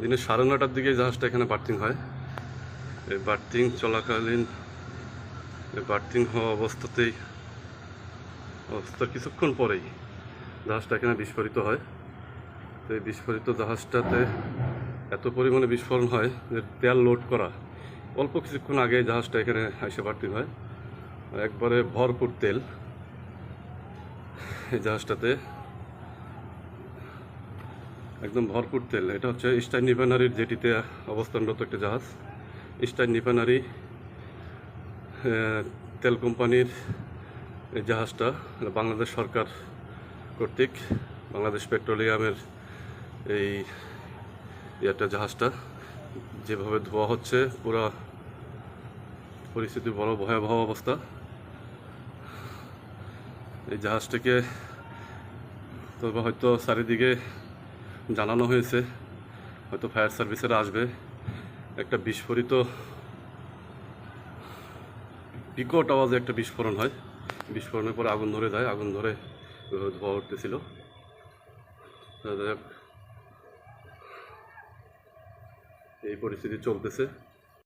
দিনে সাড়ে নটার দিকে জাহাজটা এখানে বার্থিং হয়। এই বার্থিং চলাকালীন বার্থিং হওয়া অবস্থাতেই অবস্থার কিছুক্ষণ পরেই জাহাজটা এখানে বিস্ফোরিত হয়। তো এই বিস্ফোরিত জাহাজটাতে এত পরিমাণে বিস্ফোরণ হয় যে তেল লোড করা। অল্প কিছুক্ষণ আগে জাহাজটা এখানে এসে বার্থিং হয়। একবারে ভরপুর তেল এই জাহাজটাতে। একদম ভরপুর তেল। এটা হচ্ছে ইস্টার্ন নিপানারির জেটিতে অবস্থানরত একটা জাহাজ। ইস্টার্ন নিপানারি তেল কোম্পানির এই জাহাজটা বাংলাদেশ সরকার কর্তৃক, বাংলাদেশ পেট্রোলিয়ামের এই একটা জাহাজটা যেভাবে ধোয়া হচ্ছে, পুরা পরিস্থিতি বড় ভয়াবহ অবস্থা। এই জাহাজটাকে তবে হয়তো চারিদিকে জানানো হয়েছে। হয়তো ফায়ার সার্ভিসেরা আসবে। একটা বিস্ফোরিত বিকট আওয়াজে একটা বিস্ফোরণ হয়। বিস্ফোরণের পরে আগুন ধরে যায়। আগুন ধরে ধোয়া উঠতেছিল। এই পরিস্থিতি চলতেছে।